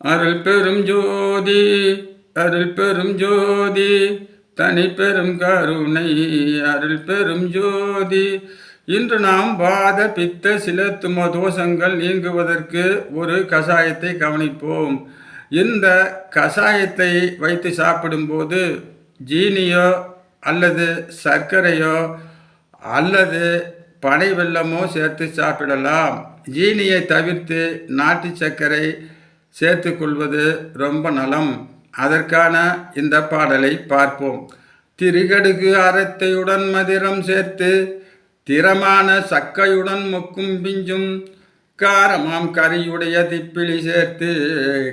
அருள் பெரும் ஜோதி அருள் பெரும் ஜோதி தனி பெரும் கருணை அருள் பெரும் ஜோதி. இன்று நாம் வாத பித்த சில தும தோஷங்கள் நீங்குவதற்கு ஒரு கஷாயத்தை கவனிப்போம். இந்த கஷாயத்தை வைத்து சாப்பிடும்போது ஜீனியோ அல்லது சர்க்கரையோ அல்லது பனை வெல்லமோ சேர்த்து சாப்பிடலாம். ஜீனியை தவிர்த்து நாட்டு சர்க்கரை சேர்த்து கொள்வது ரொம்ப நலம். அதற்கான இந்த பாடலை பார்ப்போம். திருகடுகு அறத்தையுடன் மதிரம் சேர்த்து திறமான சக்கையுடன் மொக்கும் பிஞ்சும் காரமாம் கரியுடைய திப்பிலி சேர்த்து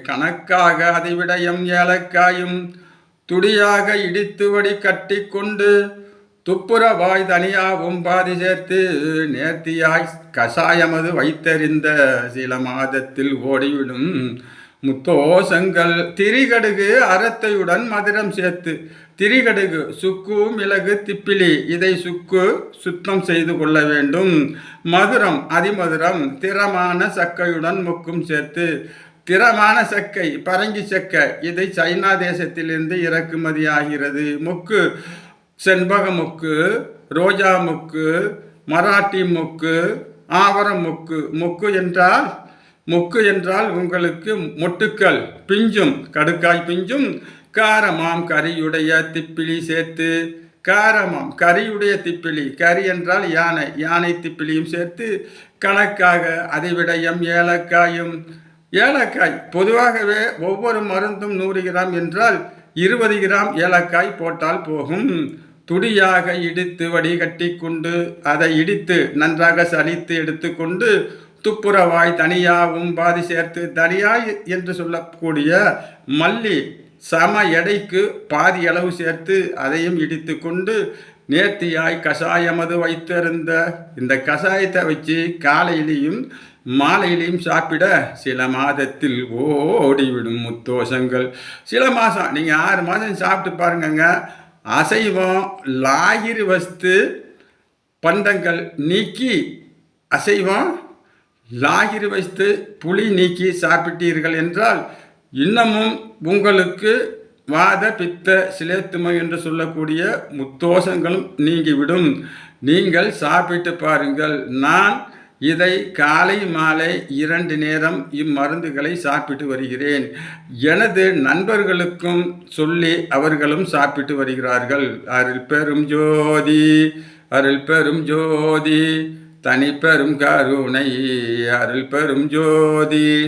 கணக்காக அதிவிடயம் ஏலக்காயும் துடியாக இடித்து வடி கட்டி கொண்டு துப்புரவாய் தனியா பாதி சேர்த்து நேர்த்தியாய் கஷாயமது வைத்தறிந்த சில மாதத்தில் ஓடிவிடும் முத்தோசங்கள். திரிகடுகு அறத்தையுடன் மதுரம் சேர்த்து திரிகடுகு சுக்கு மிளகு திப்பிலி இதை சுக்கு சுத்தம் செய்து கொள்ள வேண்டும். மதுரம் அதிமதுரம் திறமான சக்கையுடன் முக்கும் சேர்த்து திறமான சக்கை பரங்கி சக்கை இதை சைனா தேசத்திலிருந்து இறக்குமதி ஆகிறது முக்கு செண்பகமுக்கு ரோஜா முக்கு மராட்டி முக்கு ஆவர முக்கு முக்கு என்றால் முக்கு என்றால் உங்களுக்கு மொட்டுக்கள் பிஞ்சும் கடுக்காய் பிஞ்சும் காரமாம் கரியுடைய திப்பிலி சேர்த்து காரமாம் கரியுடைய திப்பிலி கரி என்றால் யானை யானை திப்பிலியும் சேர்த்து கணக்காக அதிவிடயம் ஏலக்காயும் ஏலக்காய் பொதுவாகவே ஒவ்வொரு மருந்தும் நூறு கிராம் என்றால் இருபது கிராம் ஏலக்காய் போட்டால் போகும். துடியாக இடித்து வடிகட்டி கொண்டு அதை இடித்து நன்றாக சலித்து எடுத்துக்கொண்டு துப்புரவாய் தனியாகவும் பாதி சேர்த்து தனியாய் என்று சொல்லக்கூடிய மல்லி சம எடைக்கு பாதி அளவு சேர்த்து அதையும் இடித்து கொண்டு நேர்த்தியாய் கஷாயமது வைத்திருந்த இந்த கஷாயத்தை வச்சு காலையிலையும் மாலையிலையும் சாப்பிட சில மாதத்தில் ஓடிவிடும் முத்தோஷங்கள். சில மாதம் நீங்கள் ஆறு மாதம் சாப்பிட்டு பாருங்கங்க. அசைவம் லாகிரி வஸ்து பண்டங்கள் நீக்கி அசைவம் லாகிரி வைத்து புளி நீக்கி சாப்பிட்டீர்கள் என்றால் இன்னமும் உங்களுக்கு வாத பித்த சிலேத்துமை என்று சொல்லக்கூடிய முத்தோஷங்களும் நீங்கிவிடும். நீங்கள் சாப்பிட்டு பாருங்கள். நான் இதை காலை மாலை இரண்டு நேரம் இம்மருந்துகளை சாப்பிட்டு வருகிறேன். எனது நண்பர்களுக்கும் சொல்லி அவர்களும் சாப்பிட்டு வருகிறார்கள். அருள் பெரும் ஜோதி அருள் பெரும் ஜோதி தனி பெரும் கருணை அருள் பெரும் ஜோதி.